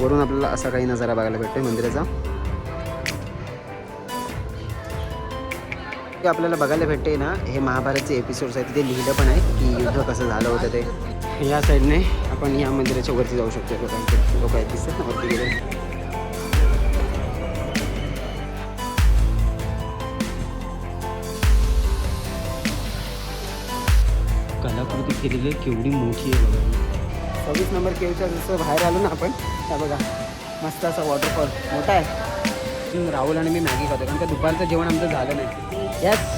वरून आपल्याला असा काही नजारा बघायला भेटतोय मंदिराचा. ते आपल्याला बघायला भेटते ना हे महाभारतचे एपिसोड्स आहेत तिथे लिहिलं पण आहे की युद्ध कसं झालं होतं ते. या साईडने आपण या मंदिराच्या वरती जाऊ शकतो लोकांचे लोक आहेत दिसतात ना वरती गेले. कलाकृती केलेली केवढी मोठी आहे बघा. सव्वीस नंबर केवच्या जसं बाहेर आलो ना आपण त्या बघा मस्त असा वॉटरफॉल मोठा आहे. राहुल आणि मी मॅगी खातो कारण का दुपारचं जेवण आमचं झालं नाही. यस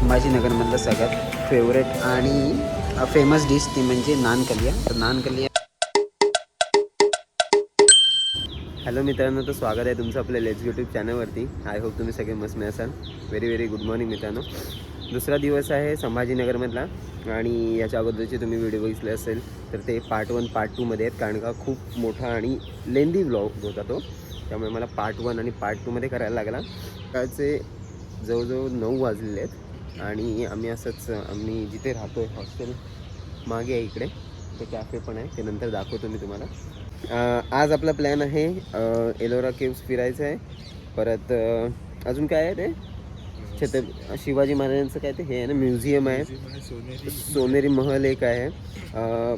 संभाजीनगरमधलं सगळ्यात फेवरेट आणि फेमस डिश ती म्हणजे नान कलिया तर नान कलिया हॅलो मित्रांनो तर स्वागत आहे तुमचं आपल्या लेट्स यूट्यूब चॅनलवरती आय होप तुम्ही सगळे मस्त असाल व्हेरी व्हेरी गुड मॉर्निंग मित्रांनो. दुसरा दिवस आहे संभाजीनगरमधला आणि याच्या अगोदरचे तुम्ही व्हिडिओ बघितले असेल तर ते पार्ट वन पार्ट टूमध्ये आहेत कारण का खूप मोठा आणि लेंदी ब्लॉग होता तो. त्यामुळे मला पार्ट वन आणि पार्ट टूमध्ये करायला लागला. कालचे जवळजवळ नऊ वाजलेले आहेत आणि आम्ही असंच आम्ही जिथे राहतो आहे हॉस्टेल मागे आहे इकडे. ते कॅफे पण आहे ते नंतर दाखवतो मी तुम्हाला. आज आपला प्लॅन आहे एलोरा केव्स फिरायचं आहे. परत अजून काय आहे ते? छत्र शिवाजी महाराजांचं काय ते? हे आहे ना म्युझियम आहे. सोनेरी. महल एक आहे.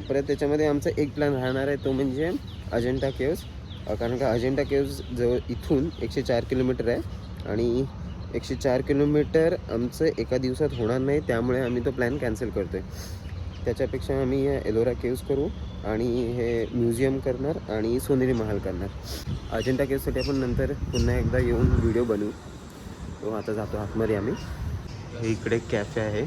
परत त्याच्यामध्ये आमचा एक प्लॅन राहणार आहे तो म्हणजे अजंठा केव्स. कारण का अजंठा केव्स जवळ इथून एकशे चार किलोमीटर आहे. आणि एकशे चार किलोमीटर आमचं एका दिवसात होणार नाही त्यामुळे आम्ही तो प्लॅन कॅन्सल करतो आहे त्याच्यापेक्षा आम्ही या एलोरा केव्स करू आणि हे म्युझियम करणार आणि सोनेरी महाल करणार. अजिंठा केव्ससाठी आपण नंतर पुन्हा एकदा येऊन व्हिडिओ बनवू. तो आता जातो आतमध्ये आम्ही. हे इकडे कॅफे आहे.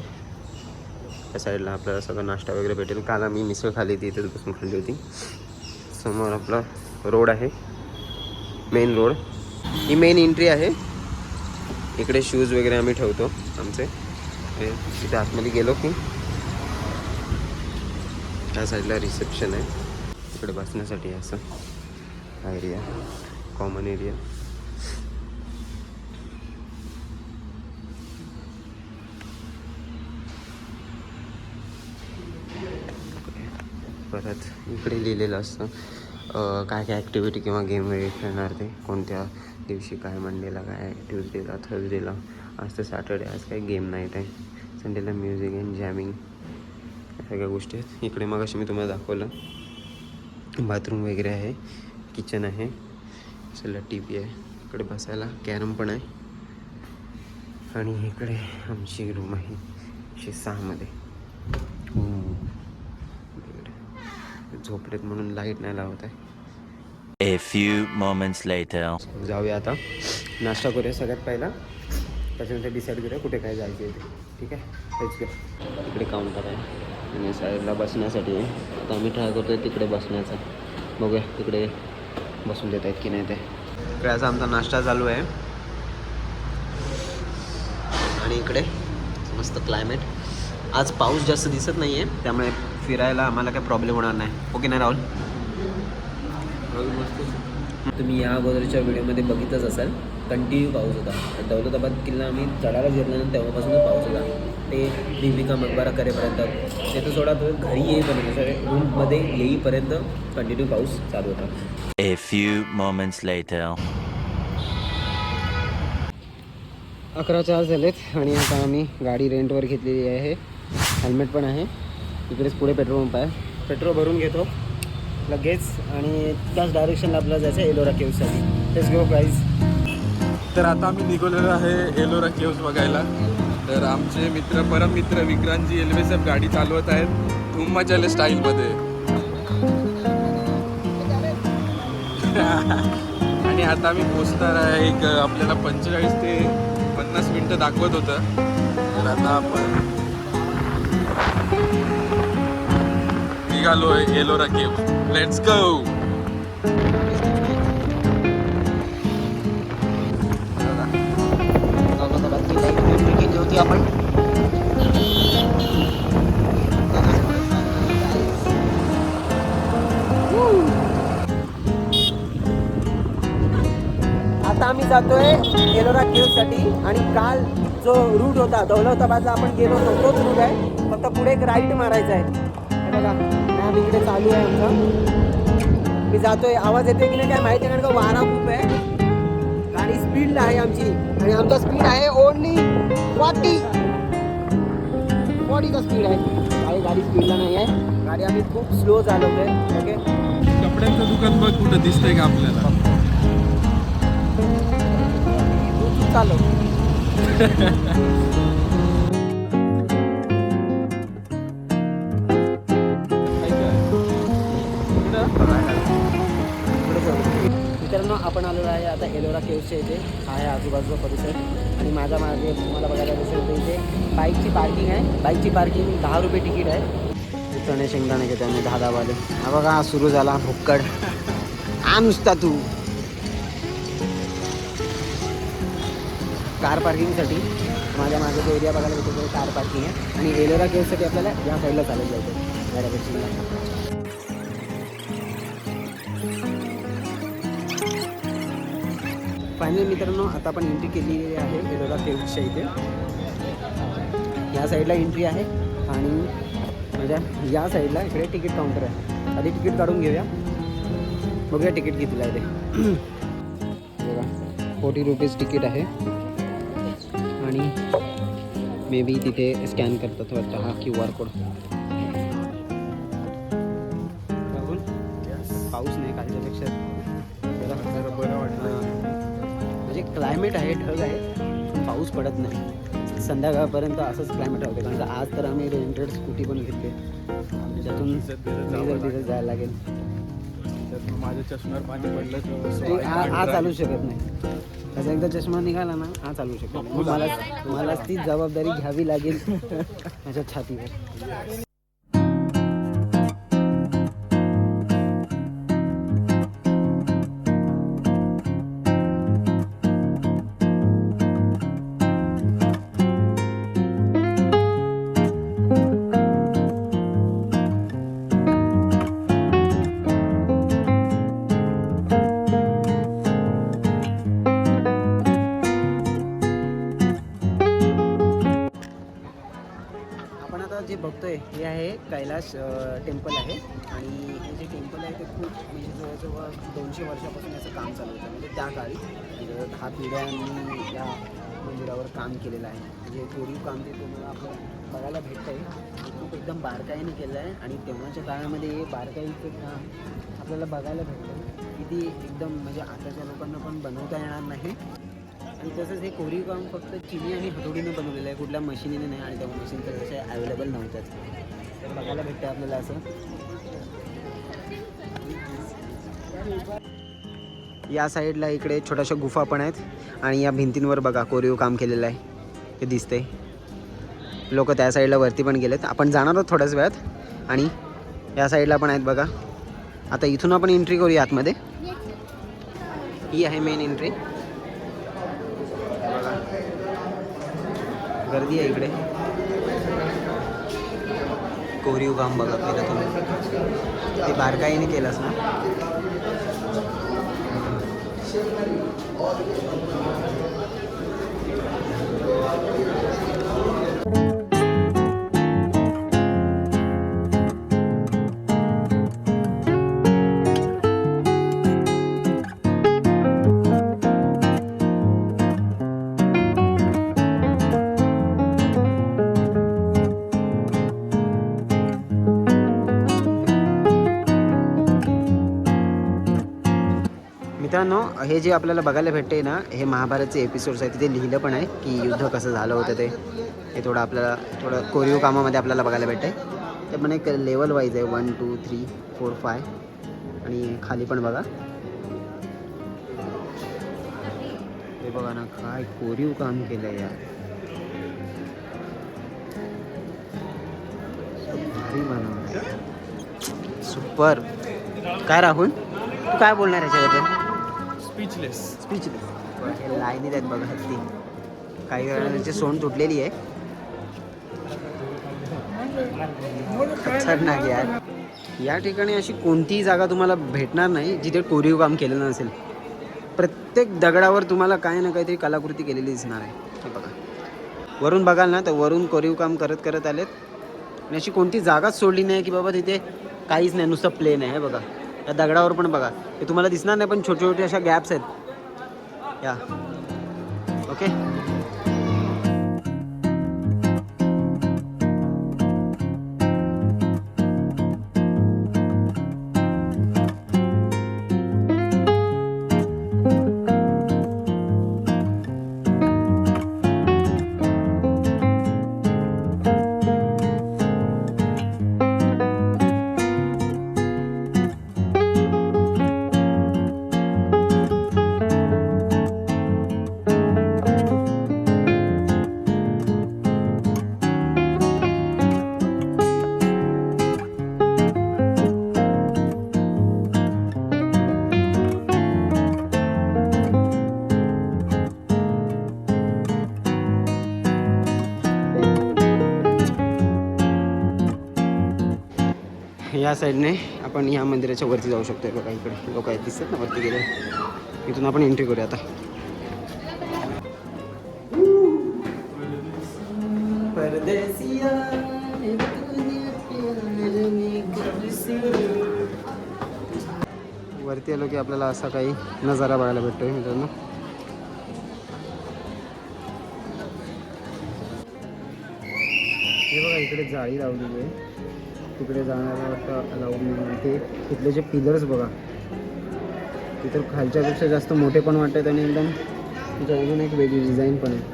त्या साईडला आपल्याला सगळं नाश्ता वगैरे भेटेल. काल आम्ही मिसळ खाली ती इथेच बसून खाल्ली होती. समोर आपला रोड आहे. Main road. ही मेन एंट्री आहे. इकडे शूज वगैरे आम्ही ठेवतो आमचे. हे तिथे आतमध्ये गेलो की त्या साईडला रिसेप्शन आहे. इकडे बसण्यासाठी असं. हा एरिया कॉमन एरिया परत इकडे लिहिलेलं असतं काय काय ॲक्टिव्हिटी किंवा गेम वगैरे खेळणार ते कोणत्या दिवशी काय मंडेला काय ट्युजडेला थर्सडेला आज तर सॅटर्डे आज काही गेम नाईट आहे संडेला म्युझिक अँड जॅमिंग सगळ्या गोष्टी आहेत. इकडे मग मी तुम्हाला दाखवलं. बाथरूम वगैरे आहे किचन आहे सगळं टी व्ही आहे. इकडे बसायला कॅरम पण आहे. आणि इकडे आमची रूम आहे एकशे सहामध्ये इकडे झोपलेत म्हणून लाइट नाही लावत आहे. A few moments later. जाऊया आता. नाश्ता करूया सगळ्यात पहिला. त्याच्यानंतर डिसाईड करूया कुठे काय जायचं आहे ते. ठीक आहे? तेच इकडे काउंटर आहे. आणि साईडला बसण्यासाठी. आहे आता आम्ही ट्राय करतो आहे तिकडे बसण्याचा. बघूया तिकडे बसून देत आहेत की नाही ते. इकडे असा आमचा नाश्ता चालू आहे. आणि इकडे मस्त क्लायमेट आज पाऊस जास्त दिसत नाही आहे त्यामुळे फिरायला आम्हाला काही प्रॉब्लेम होणार नाही. हो ओके नाही राहुल मस्त. तुम्ही या अगोदरच्या व्हिडिओमध्ये बघितलंच असाल. कंटिन्यू पाऊस होता दौलताबाद किल्ला आम्ही चढायला घेतल्यानंतर तेव्हापासूनच पाऊस होता ते देविका मकबरा करेपर्यंत ते तर सोडा तो घरी येईपर्यंत रूममध्ये येईपर्यंत कंटिन्यू पाऊस चालू होता. A few moments later. अकरा चार झालेत आणि आता आम्ही गाडी रेंटवर घेतलेली आहे. हेल्मेट पण आहे. इकडेच पुढे पेट्रोल पंप आहे. पेट्रोल भरून घेतो. लगेच आणि त्याच डायरेक्शनला आपल्याला जायचं आहे एलोरा केव्हसाठी तेच गो प्राईज तर आता आम्ही निघालेलो आहे एलोरा केव्स बघायला. तर आमचे मित्र परम मित्र विक्रांतजी एल्वेसफ गाडी चालवत आहेत. धूम स्टाईलमध्ये. आणि आता आम्ही पोचणार आहे एक आपल्याला पंचेचाळीस ते पन्नास मिनटं दाखवत होतं. तर आता आपण निघालोय एलोरा केव्ह लेट्स गो आपण आता आम्ही आम्ही जातोय एलोरा केव्हसाठी आणि काल जो रूट होता दौलताबादला आपण गेलो होतो तोच रूट आहे. फक्त पुढे एक राईट मारायचा आहे. बघा. मॅम इकडे चालू आहे आमचा. मी जातोय. आवाज येतोय की नाही काय माहिती नाही कारण का वारा खूप आहे. गाडी स्पीडला आहे आमची. आणि आमचा स्पीड आहे ओनली फॉर्टी फॉर्टीचा स्पीड आहे. काही गाडी स्पीडला नाही आहे. गाडी आम्ही खूप स्लो चालवतोय. ओके कपड्यांचं दुकान बघ कुठं दिसतंय का आपल्याला? चालव आपण आलेलो आहे. आता एलोरा केव्सच्या इथे आहे आजूबाजूचा परिसर. आणि माझा मागे तुम्हाला बघायला दिसेल तर इथे बाईकची पार्किंग आहे. बाईकची पार्किंग दहा रुपये तिकीट आहे. चणे शेंगदाणे घेतो आम्ही दहा दहावाले हा बघा सुरू झाला भुक्कड. आ नुसता तू. कार पार्किंगसाठी माझ्या मागे जो एरिया बघायला भेटतो कार पार्किंग आहे. आणि एलोरा केव्ससाठी आपल्याला या साईडला चालत जायचं बऱ्यापैकी. फायनल मित्रांनो आता आपण एंट्री केलेली आहे एलोरा केव्हच्या इथे. या साईडला एंट्री आहे आणि म्हणजे या साईडला इकडे तिकीट काउंटर आहे. आधी तिकीट काढून घेऊया. बघूया तिकीट कितीला आहे ते. बघा फोर्टी रुपीज तिकीट आहे. आणि मे बी तिथे स्कॅन करतात वाटतं हा क्यू आर कोड क्लायमेट आहे ढग आहे. पाऊस पडत नाही. संध्याकाळपर्यंत असंच क्लायमेट राहते कारण का आज तर आम्ही रेंटेड स्कूटी पण घेतली. त्यातून जायला लागेल. माझ्या चष्म्यावर पाणी पडलं हा चालू शकत नाही. त्याचा एकदा चष्मा निघाला ना हा चालू शकत नाही. मला मलाच ती जबाबदारी घ्यावी लागेल. माझ्या छातीवर. हे आहे कैलाश टेम्पल आहे. आणि हे जे टेम्पल आहे ते खूप म्हणजे जवळजवळ दोनशे वर्षापासून याचं काम चालू होतं. म्हणजे त्या काळी म्हणजे दहा पिढ्यांनी या मंदिरावर काम केलेलं आहे. म्हणजे कोरीव काम ते तुम्हाला आपण बघायला भेटतं आहे खूप एकदम बारकाईने केलं आहे. आणि तेव्हाच्या काळामध्ये हे बारकाईचं काम आपल्याला बघायला भेटतं किती एकदम म्हणजे आताच्या लोकांना पण बनवता येणार नाही. तसंच हे कोरीव काम फक्त चिनी आणि हतोडीनं बनवलेलं आहे. कुठल्या मशिनीने नाही आणि त्या मशीन तर तशा अवेलेबल नव्हत्याच तर बघायला भेटतं आपल्याला असं. या साईडला इकडे छोट्याशा गुफा पण आहेत. आणि या भिंतींवर बघा कोरीव काम केलेलं आहे. ते दिसते लोक त्या साईडला वरती पण गेलेत. आपण जाणार आहोत थोड्याच वेळात. आणि या साईडला पण आहेत बघा. आता इथून आपण एंट्री करूया आतमध्ये. ही आहे मेन एंट्री गर्दी आहे इकडे. कोरीव काम बघा केलं तुम्ही? ते बारकाईने केलंस ना? मित्रांनो हे जे आपल्याला बघायला भेटते ना हे महाभारतचे एपिसोड्स आहेत. तिथे लिहिलं पण आहे की युद्ध कसं झालं होतं ते. हे थोडं आपल्याला थोडं कोरीव कामामध्ये आपल्याला बघायला भेटते ते पण एक लेवल वाईज आहे. One two three four five आणि खाली पण बघा. हे बघा ना काय कोरीव काम केलं आहे. यार सुपर काय राहुल? तू काय बोलणार याच्याबद्दल? स्पीचलेस स्पीचलेस हे लाईनीत आहेत बघा हत्ती काही जणांची सोंड तुटलेली आहे. खतरनाक यार. या ठिकाणी अशी कोणतीही जागा तुम्हाला भेटणार नाही जिथे कोरीव काम केलेलं नसेल. प्रत्येक दगडावर तुम्हाला काही ना काहीतरी कलाकृती केलेली दिसणार आहे. हे बघा. वरून बघाल ना तर वरून कोरीव काम करत करत आलेत. आणि अशी कोणती जागाच सोडली नाही की बाबा तिथे काहीच नाही नुसतं प्लेन आहे बघा. या दगडावर पण बघा. हे तुम्हाला दिसणार नाही पण छोटे छोटे अशा गॅप्स आहेत. या. ओके साईडने आपण या मंदिराच्या वरती जाऊ शकतो बघा इकडे. लोक आहेत दिसतात ना वरती गेले. इथून आपण एंट्री करूया आता. वरती आलो की आपल्याला असा काही नजारा बघायला भेटतोय मित्रांनो. हे बघा इकडे जाळी लावलेली आहे. तिकडे जाणारा वाटतं अलाउड नाही ते तिथले जे पिलर्स बघा ते तर खालच्यापेक्षा जास्त मोठे पण वाटत आहेत आणि एकदम तिच्या अजून एक वेगळी डिझाईन पण आहे.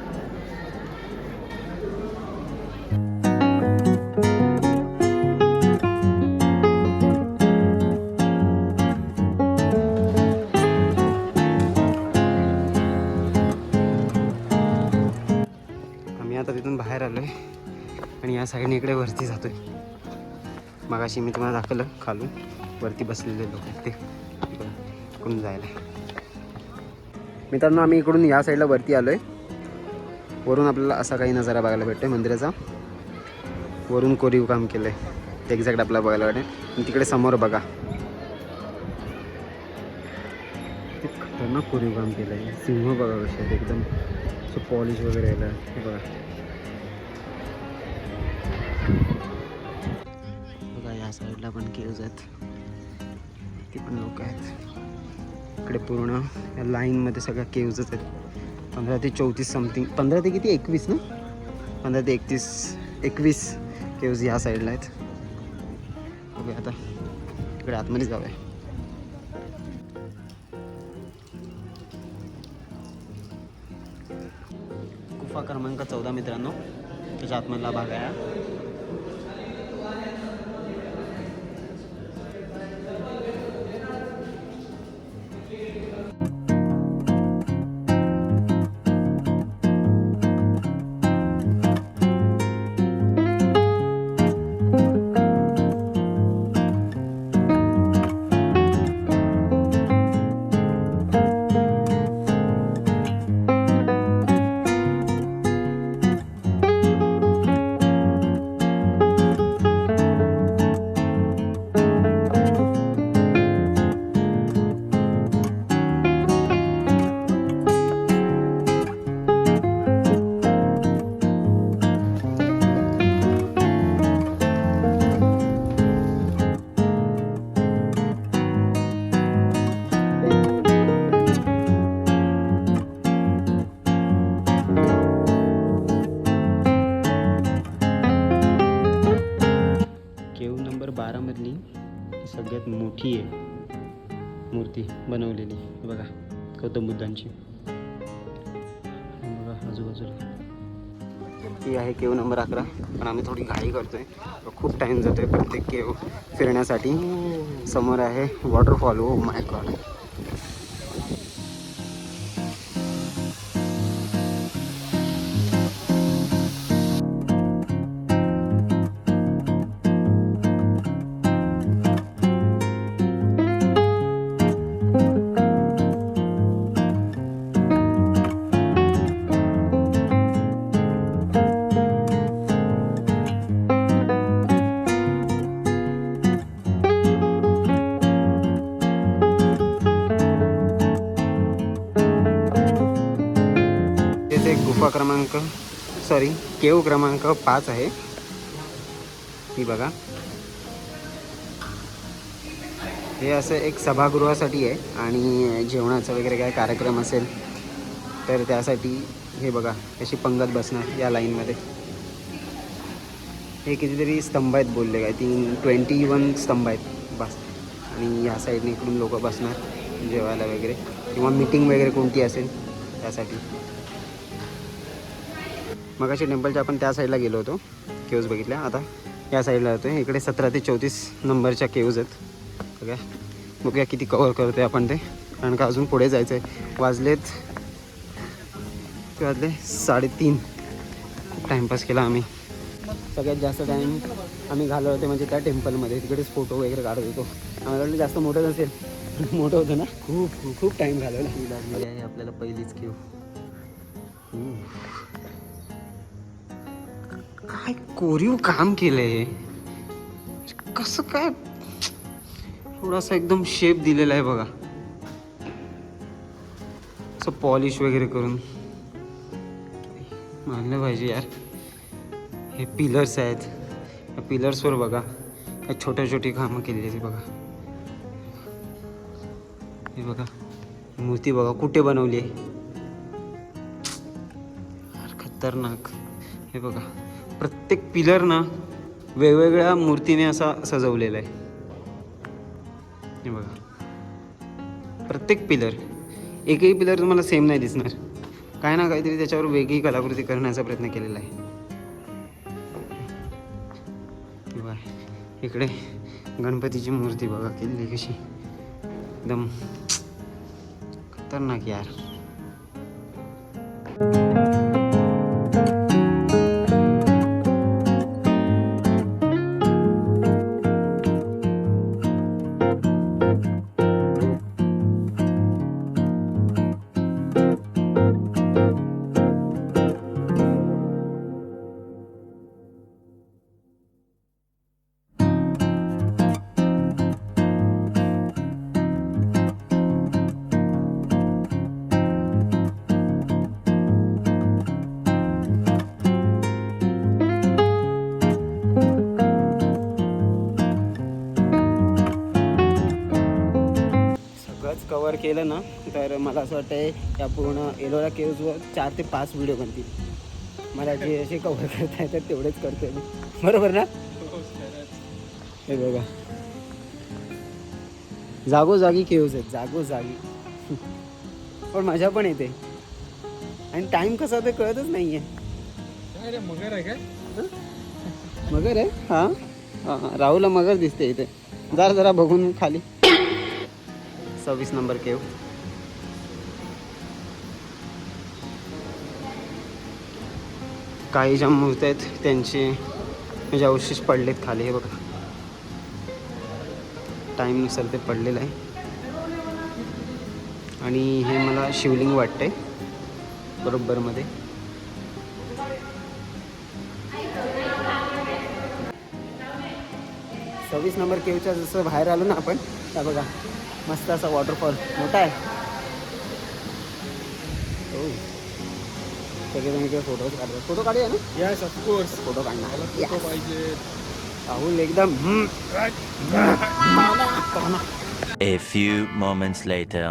आम्ही आता तिथून बाहेर आलो आहे आणि या साईडने इकडे वरती जातो आहे मगाशी मी तुम्हाला दाखवलं खालून. वरती बसलेले लोक ते. इकडून जायला. मित्रांनो आम्ही इकडून या साईडला वरती आलो आहे वरून आपल्याला असा काही नजारा बघायला भेटतो आहे मंदिराचा. वरून कोरीव काम केलं आहे ते एक्झॅक्ट आपल्याला बघायला वाटेल. आणि तिकडे समोर बघा. ते खतरनाक कोरीव काम केलं आहे सिंह बघा कसे आहेत एकदम सो पॉलिश वगैरे यायला हे बघा. साईडला पण केव्ज आहेत ती पण लोक आहेत. इकडे पूर्ण या लाईनमध्ये सगळ्या केव्जच आहेत पंधरा ते चौतीस समथिंग पंधरा ते किती? एकवीस ना? पंधरा ते एकतीस एकवीस केव्ज ह्या साईडला आहेत. ओके आता. इकडे आतमध्ये जाऊ आहे गुफा क्रमांक चौदा मित्रांनो. त्याच्या आतमधला भाग आहे बनवलेली. बघा गौतम बुद्धांची बघा आजूबाजूला. ही आहे केव नंबर अकरा पण आम्ही थोडी घाई करतोय. खूप टाईम जातोय प्रत्येक केव फिरण्यासाठी. समोर आहे waterfall oh my god sorry cave क्रमांक पाच आहे. ही बघा. हे असं एक सभागृहासाठी आहे आणि जेवणाचा वगैरे काय कार्यक्रम असेल तर त्यासाठी हे बघा अशी पंगत बसणार या लाईनमध्ये. हे कितीतरी स्तंभ आहेत बोलले काय तीन ट्वेंटी वन स्तंभ आहेत. बस. आणि या साईडने इकडून लोक बसणार जेवायला वगैरे. किंवा मीटिंग वगैरे कोणती असेल त्यासाठी. मग अशी टेम्पलच्या आपण त्या साईडला गेलो होतो. केव्ज बघितल्या. आता या साईडला जातो इकडे सतरा ते चौतीस नंबरच्या केव्ज आहेत. बघा बघूया किती कवर करतोय आपण ते. कारण का अजून पुढे जायचं आहे वाजलेत. वाजले साडेतीन. खूप टाईमपास केला आम्ही. सगळ्यात जास्त टाईम आम्ही घालवते म्हणजे त्या टेम्पलमध्ये तिकडेच फोटो वगैरे काढत होतो. आम्हाला वाटलं जास्त मोठं नसेल मोठं होतं ना. खूप खूप खूप टाईम घालवला. ही लागलेली आहे आपल्याला पहिलीच केव काय कोरीव काम केलंय कसं काय? थोडासा एकदम शेप दिलेला आहे बघा. असं पॉलिश वगैरे करून. मानलं पाहिजे यार. हे पिलर्स आहेत. या पिलर्सवर बघा. काय छोट्या छोटी कामं केलेली आहेत बघा. हे बघा. मूर्ती बघा कुठे बनवली आहे? खतरनाक. हे बघा. प्रत्येक पिलर ना वेगवेगळ्या मूर्तीने असा सजवलेला आहे. हे बघा. प्रत्येक पिलर एकही पिलर तुम्हाला सेम नाही दिसणार. काय ना काहीतरी त्याच्यावर वेगळी कलाकृती करण्याचा प्रयत्न केलेला आहे. बघा, इकडे गणपतीची मूर्ती बघा केलेली कशी. एकदम खतरनाक यार. कवर केलं ना तर मला असं वाटतंय या पूर्ण एलोरा केव्जवर चार ते पाच व्हिडिओ बनतील. मला जे असे कवर करता येतात तेवढेच करतोय मी. बरोबर ना? हे बघा. जागोजागी केव्ज आहेत जागोजागी. पण मजा पण येते. आणि टाइम कसा ते कळतच काय रे मगर आहे काय मगर आहे? हा? हा राहुलला मगर दिसते इथे. जरा जरा बघून खाली. सव्वीस नंबर केव. काही ज्या मूर्त आहेत त्यांचे म्हणजे अवशेष पडलेत खाली हे बघा. टाईमनुसार ते पडलेलं आहे. आणि हे मला शिवलिंग वाटतंय बरोबरमध्ये सव्वीस नंबर केवच्या जसं बाहेर आलो ना आपण त्या बघा मस्त असा वॉटरफॉल मोठा आहे. हो. सगळेजण इकडे फोटो काढतात. फोटो काढूया ना? यस ऑफकोर्स फोटो काढणार. फोटो. पाहिजे. राहुल एकदम. A few moments later.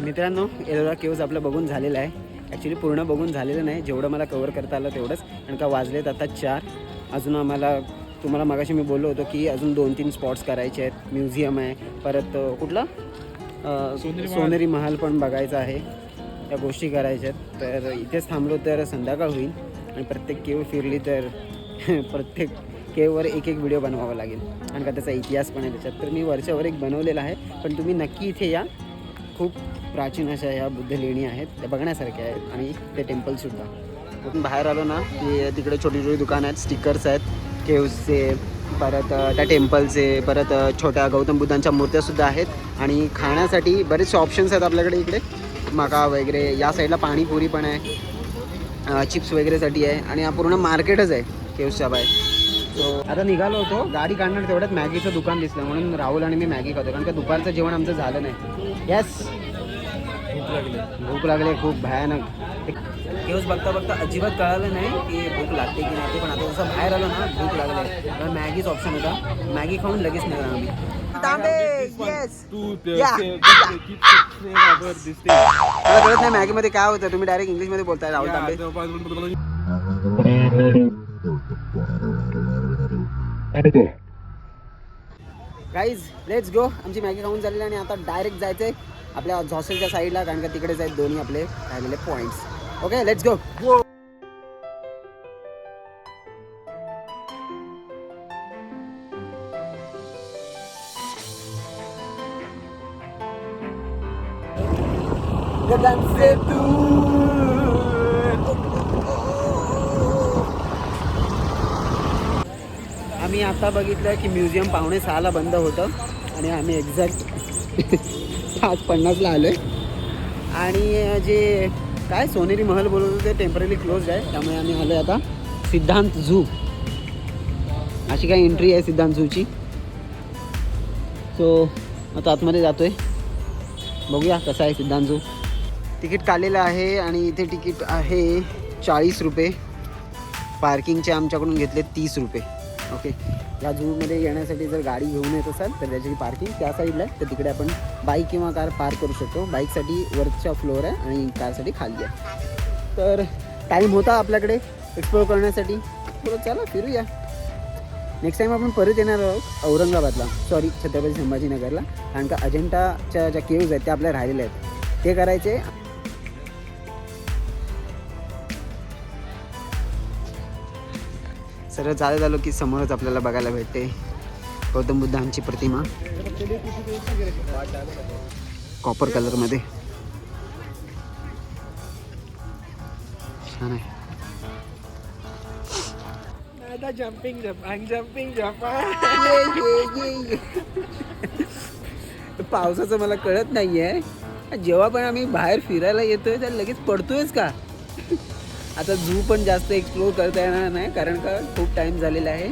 मित्रांनो एलोरा केव्ज आपलं बघून झालेलं आहे. ॲक्च्युली पूर्ण बघून झालेलं नाही. जेवढं मला कवर करता आलं तेवढंच. कारण का वाजलेत आता चार. अजून आम्हाला तुम्हाला मगाशी मी बोललो होतो की अजून दोन तीन स्पॉट्स करायचे आहेत. म्युझियम आहे परत कुठला? सोनेरी महाल. पण बघायचा आहे. त्या गोष्टी करायच्या आहेत. तर इथेच थांबलो तर संध्याकाळ होईल आणि प्रत्येक केव फिरली तर प्रत्येक केववर एक एक व्हिडिओ बनवावा लागेल. कारण का त्याचा इतिहास पण आहे त्याच्यात. तर मी वरच्यावर एक बनवलेला आहे. पण तुम्ही नक्की इथे या. खूप प्राचीन अशा ह्या बुद्ध लेणी आहेत. त्या बघण्यासारख्या आहेत. आणि ते टेम्पलसुद्धा. कुठून बाहेर आलो ना की तिकडे छोटी छोटी दुकानं आहेत स्टिकर्स आहेत. केव्सचे परत त्या टेम्पलचे परत छोट्या गौतम बुद्धांच्या मूर्त्यासुद्धा आहेत. आणि खाण्यासाठी बरेचसे ऑप्शन्स आहेत आपल्याकडे इकडे. मका वगैरे या साईडला पाणीपुरी पण आहे. चिप्स वगैरेसाठी आहे. आणि हा पूर्ण मार्केटच आहे केव्सच्या बाहेर. सो आता निघालो होतो. गाडी काढणार तेवढ्यात मॅगीचं दुकान दिसलं. म्हणून राहुल आणि मी मॅगी खातो. कारण का दुपारचं जेवण आमचं झालं नाही. येस लागली. भूक लागली खूप भयानक. केव्हा बघता बघता अजिबात कळालं नाही की भूक लागते की नाही ते पण आता जसं बाहेर आलो ना भूक लागले. तर मॅगीच ऑप्शन होता. मॅगी खाऊन लगेच निघाला आम्ही. मला कळत नाही मॅगीमध्ये काय होतं तुम्ही डायरेक्ट इंग्लिशमध्ये बोलताय Rahul Tambe. Guys let's go आमची मॅगी खाऊन झालेली आणि आता डायरेक्ट जायचंय आपल्या झॉसेलच्या साईडला कारण का तिकडेच आहेत दोन्ही आपले राहिलेले पॉईंट्स ओके लेट्स गो आता बघितलं की म्युझियम पाहुणे सहाला बंद होतं आणि आम्ही एक्झॅक्ट पाच पन्नासला आलो आहे आणि जे काय सोनेरी महल बोलत होते टेंपररी क्लोज आहे त्यामुळे आम्ही आलो आता सिद्धांत झू. अशी काय एंट्री आहे सिद्धांत झूची. सो आता आतमध्ये जातोय. बघूया कसा आहे सिद्धांत झू. तिकीट काढलेलं आहे आणि इथे तिकीट आहे चाळीस रुपये. पार्किंगचे आमच्याकडून घेतले तीस रुपये. ओके. या झूमध्ये येण्यासाठी जर गाडी घेऊन येत असाल तर त्याची पार्किंग. त्या साईडला आहे तर तिकडे आपण बाईक किंवा कार पार्क करू शकतो. बाईकसाठी वरच्या फ्लोअर आहे आणि कारसाठी खाली आहे. तर टाईम होता आपल्याकडे एक्सप्लोअर करण्यासाठी. थोडं चला फिरूया. नेक्स्ट टाईम आपण परत येणार आहोत औरंगाबादला. सॉरी छत्रपती संभाजीनगरला. कारण का अजिंठाच्या ज्या केव्ज आहेत त्या आपल्या राहिलेल्या आहेत. ते करायचे सरळ चालत आलो की समोरच आपल्याला बघायला भेटते. गौतम बुद्धांची प्रतिमा. कॉपर कलरमध्ये छान आहे. जम्पिंग जम्पिंग पावसाचं मला कळत नाहीये. जेव्हा पण आम्ही बाहेर फिरायला येतोय तर लगेच पडतोयच का? आता झू पण जास्त एक्सप्लोअर करता येणार नाही कारण का खूप टाईम झालेला आहे.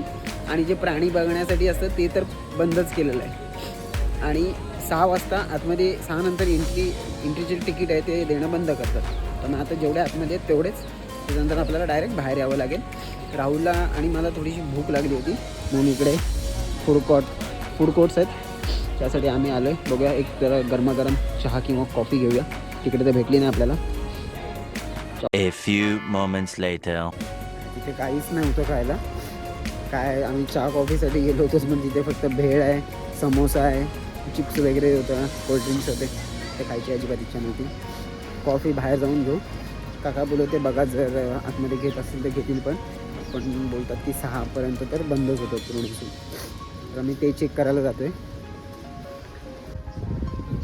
आणि जे प्राणी बघण्यासाठी असतं ते तर बंदच केलेलं आहे. आणि सहा वाजता आतमध्ये सहा नंतर एंट्री एंट्रीचे तिकीट आहे ते देणं बंद करतात. पण आता जेवढे आतमध्ये आहेत तेवढेच. त्याच्यानंतर आपल्याला डायरेक्ट बाहेर यावं लागेल. राहुलला आणि मला थोडीशी भूक लागली होती. म्हणून इकडे फूड कोर्ट फूड कोर्ट्स आहेत. त्यासाठी आम्ही आलो आहे बघूया एक जरा गरमागरम चहा किंवा कॉफी घेऊया. तिकडे तर भेटली नाही आपल्याला. A few moments later. तिथे काहीच नव्हतं खायला. काय आम्ही चहा कॉफीसाठी गेलो होतोच पण तिथे फक्त भेळ आहे समोसा आहे चिप्स वगैरे होतं कोल्ड्रिंक्स होते. ते खायची अजिबात इच्छा नव्हती. कॉफी बाहेर जाऊन घेऊ. काका बोलवते बघा जर आतमध्ये घेत असेल तर घेतील पण. पण बोलतात की सहापर्यंत तर बंदच होतं पूर्ण तर आम्ही ते चेक करायला जातो आहे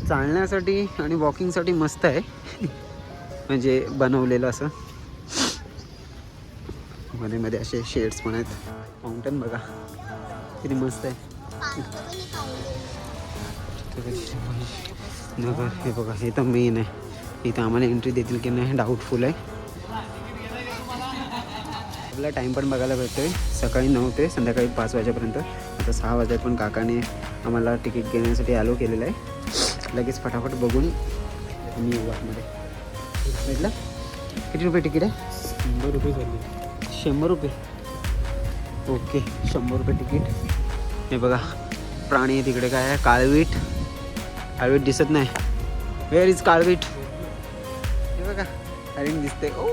चालण्यासाठी आणि वॉकिंगसाठी मस्त आहे. म्हणजे बनवलेलं असं. मध्ये मध्ये असे शेड्स पण आहेत. फाउंटन बघा. किती मस्त आहे. नगर हे बघा हे तर मेन आहे. इथं आम्हाला एंट्री देतील की नाही डाऊटफुल आहे. आपला टाईम पण बघायला भेटतोय. सकाळी नऊ ते संध्याकाळी पाच वाजेपर्यंत. आता सहा वाजता पण काकाने आम्हाला तिकीट घेण्यासाठी ॲलो केलेलं आहे. लगेच फटाफट बघून आम्ही वाटमध्ये भेटलं किती रुपये तिकीट आहे? शंभर रुपये झाले. शंभर रुपये? ओके शंभर रुपये तिकीट हे बघा प्राणी आहे तिकडे काय आहे? काळवीट. काळवीट दिसत नाही. वेअर इज काळवीट? हे बघा हरिण दिसते ओ.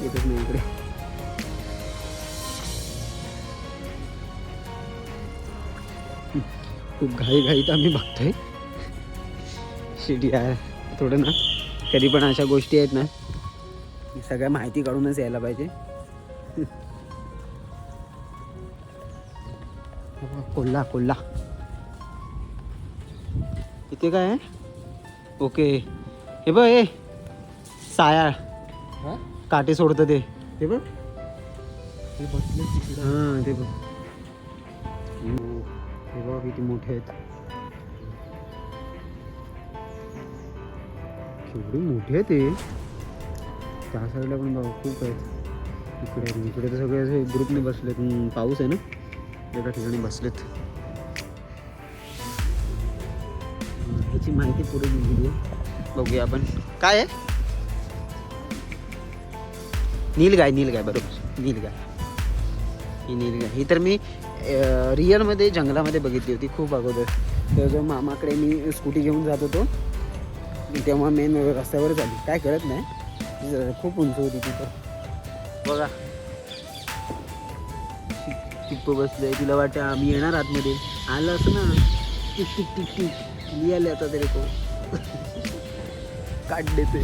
येतच नाही इकडे. खूप घाई घाईत आम्ही बघतोय. शिटी आहे थोडं ना कधी पण अशा गोष्टी आहेत ना सगळ्या माहिती काढूनच यायला पाहिजे. कोल्हा कोल्हा. इथे काय आहे? ओके. हे बघ हे. सायाळ हा? काटे सोडतं ते. हे बघ. हां ते बघ. किती मोठे आहेत? केवढे मोठे आहेत ते त्या साईडला पण बघा खूप आहेत. इकडे इकडे तर सगळे असे ग्रुपने बसलेत. पाऊस आहे ना? एका ठिकाणी बसलेत. ह्याची माहिती पुढे दिलेली आहे बघूया आपण. काय आहे? नीलगाय नीलगाय बरोबर. नीलगाय. ही नीलगाय. ही तर मी रिअलमध्ये जंगलामध्ये बघितली होती खूप अगोदर. तर जो मामाकडे मी स्कूटी घेऊन जात होतो तेव्हा मेन रस्त्यावरच आली. काय कळत नाही. खूप उंच होती तिथं बघा. टिप्प बसलंय तिला वाटतं आम्ही येणार आतमध्ये. आलं असं ना. टिक टिक टिक टिक मी आले आता तरी तो. काट देते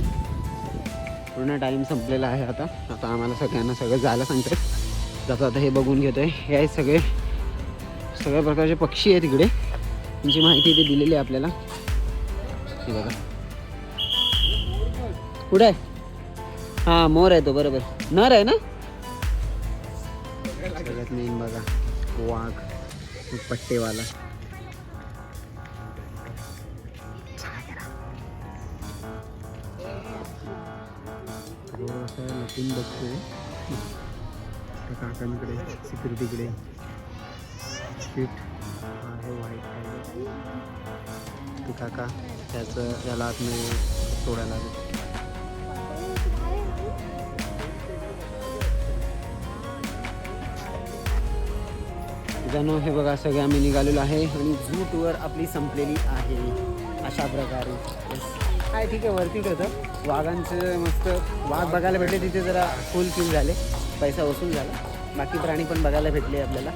पूर्ण टाईम संपलेला आहे आता. आता आम्हाला सगळ्यांना सगळं जायला सांगतात जाता आता हे बघून घेतोय. हे सगळे सगळ्या प्रकारचे पक्षी आहेत तिकडे त्यांची माहिती इथे दिलेली आहे आपल्याला. हे बघा. कुठे आहे? हां मोर आहे तो बरोबर. नर आहे ना? सगळ्यात मेन बघा. वाघ पट्टेवाला. असं बघतोय. काकांकडे सिक्युरिटीकडे सीट आहे. व्हाईट आहे ते काका त्याचं त्याला आतमध्ये सोडायला आले जणू हे बघा सगळे आम्ही निघालेलो आहे आणि झू टूर आपली संपलेली आहे. अशा प्रकारे. काय ठीक आहे वरती होतं वाघांचं मस्त वाघ बघायला भेटले तिथे जरा फुल फील झाले. पैसा वसूल झाला. बाकी प्राणी पण बघायला भेटले आपल्याला.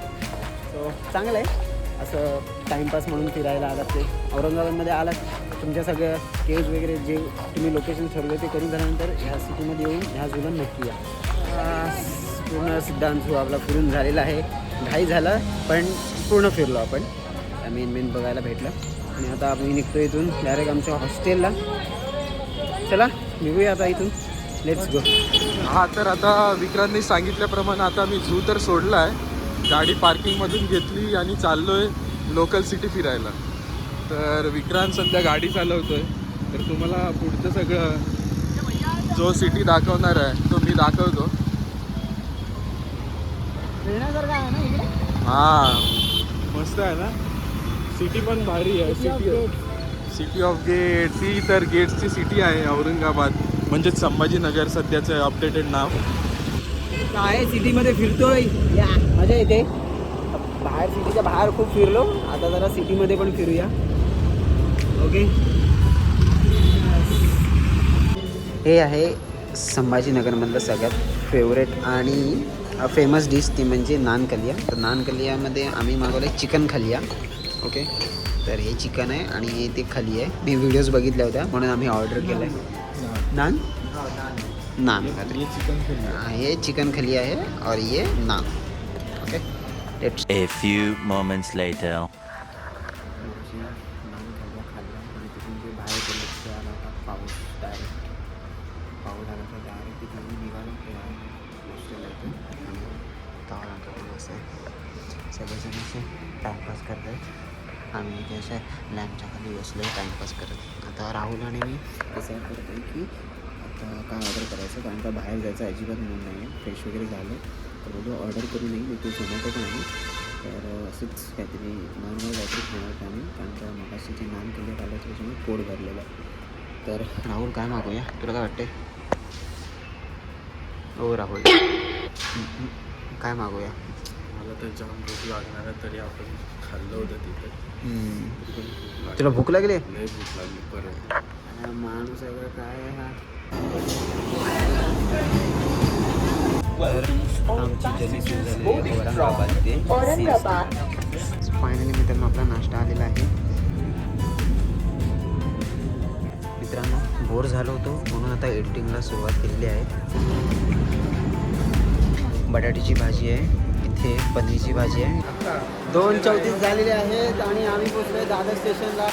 सो चांगलं आहे. असं टाईमपास म्हणून फिरायला आलात ते. औरंगाबादमध्ये आलात. तुमच्या सगळं केज वगैरे जे तुम्ही लोकेशन ठरवलं ते करून झाल्यानंतर ह्या सिटीमध्ये येऊन ह्या झूला नक्की या. पूर्ण सिद्धांत झू आपला फिरून झालेला आहे. घाई झाला पण पूर्ण फिरलो आपण. मेन मेन बघायला भेटलं. आणि आता आम्ही निघतो इथून डायरेक्ट आमच्या हॉस्टेलला चला निघूया आता इथून. लेट्स गो हा तर आता विक्रांतने सांगितल्याप्रमाणे आता मी झू तर सोडला आहे. गाडी पार्किंगमधून घेतली आणि चाललोय लोकल सिटी फिरायला. तर विक्रांत सध्या गाडी चालवतोय. तर तुम्हाला पुढचं सगळं जो सिटी दाखवणार आहे तो मी दाखवतो. हा मस्त आहे ना? सिटी पण भारी आहे सिटी सिटी ऑफ गेट्स ही तर गेट्सची सिटी आहे औरंगाबाद. म्हणजेच संभाजीनगर सध्याचं अपडेटेड नाव. काय सिटीमध्ये फिरतोय? या मजा येते. बाहेर सिटीच्या बाहेर खूप फिरलो. आता जरा सिटीमध्ये पण फिरूया. ओके हे आहे संभाजीनगरमधलं सगळ्यात फेवरेट आणि फेमस डिश ती म्हणजे नान कलिया तर नान कलियामध्ये आम्ही मागवलं आहे चिकन खलिया. ओके तर हे चिकन आहे आणि ते खली आहे. मी व्हिडिओज बघितल्या होत्या म्हणून आम्ही ऑर्डर केलं आहे नान? नान ये चिकन हाँ, ये चिकन खलिया है और ये naan. Okay let's A few moments later. Order करू नये मी तो झोमॅटो पण आहे तर असंच काहीतरी नॉर्मल काहीतरी खाणार होतं आम्ही कारण का मगाशी जे नान केले आलं त्याच्यामुळे पोट भरलेलं. तर राहुल काय मागूया तुला काय वाटते हो राहुल. काय मागूया मला तर जाम भूक लागणार आहे तरी आपण खाल्लं होतं तिथे. तुला भूक लागली? लय भूक लागली परत. माणूस काय हा? आमची जर्नी सुरू झाली आहे औरंगाबाद ते फायनली मित्रांनो आपला नाश्ता आलेला आहे. मित्रांनो बोर झालो होतो म्हणून आता एडिटिंगला सुरुवात केलेली आहे. बटाट्याची भाजी आहे इथे पनीरची भाजी आहे. दोन चौतीस झालेले आहेत आणि आम्ही पोचलोय दादर स्टेशनला.